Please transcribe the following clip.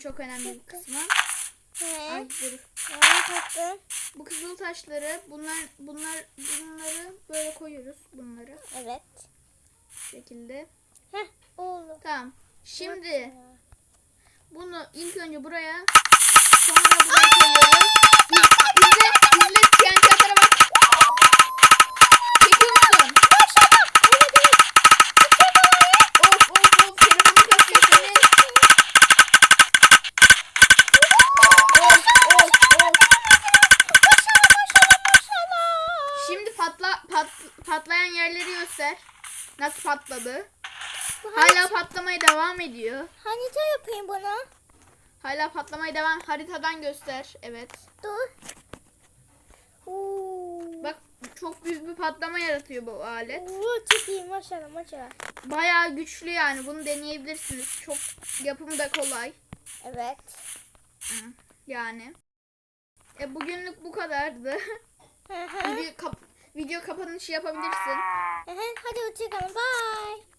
çok önemli bir kısmı. Ay dur. Bu kızıl taşları bunlar bunlar bunları böyle koyuyoruz bunları Evet. bu şekilde. Heh oldu. Tamam. Şimdi bunu ilk önce buraya sonra buraya koyuyoruz. Şimdi patla pat, patlayan yerleri göster. Nasıl patladı? Hala patlamaya devam ediyor. Harita yapayım bana. Hala patlamaya devam. Haritadan göster. Evet. Dur. Oo. Bak çok büyük bir patlama yaratıyor bu alet. Oo, çok iyi maşallah maşallah. Bayağı güçlü yani. Bunu deneyebilirsiniz. Çok yapımı da kolay. Evet. Yani. E bugünlük bu kadardı. Video, kap- video kapanışı yapabilirsin. Hadi hoşçakalın. Bye.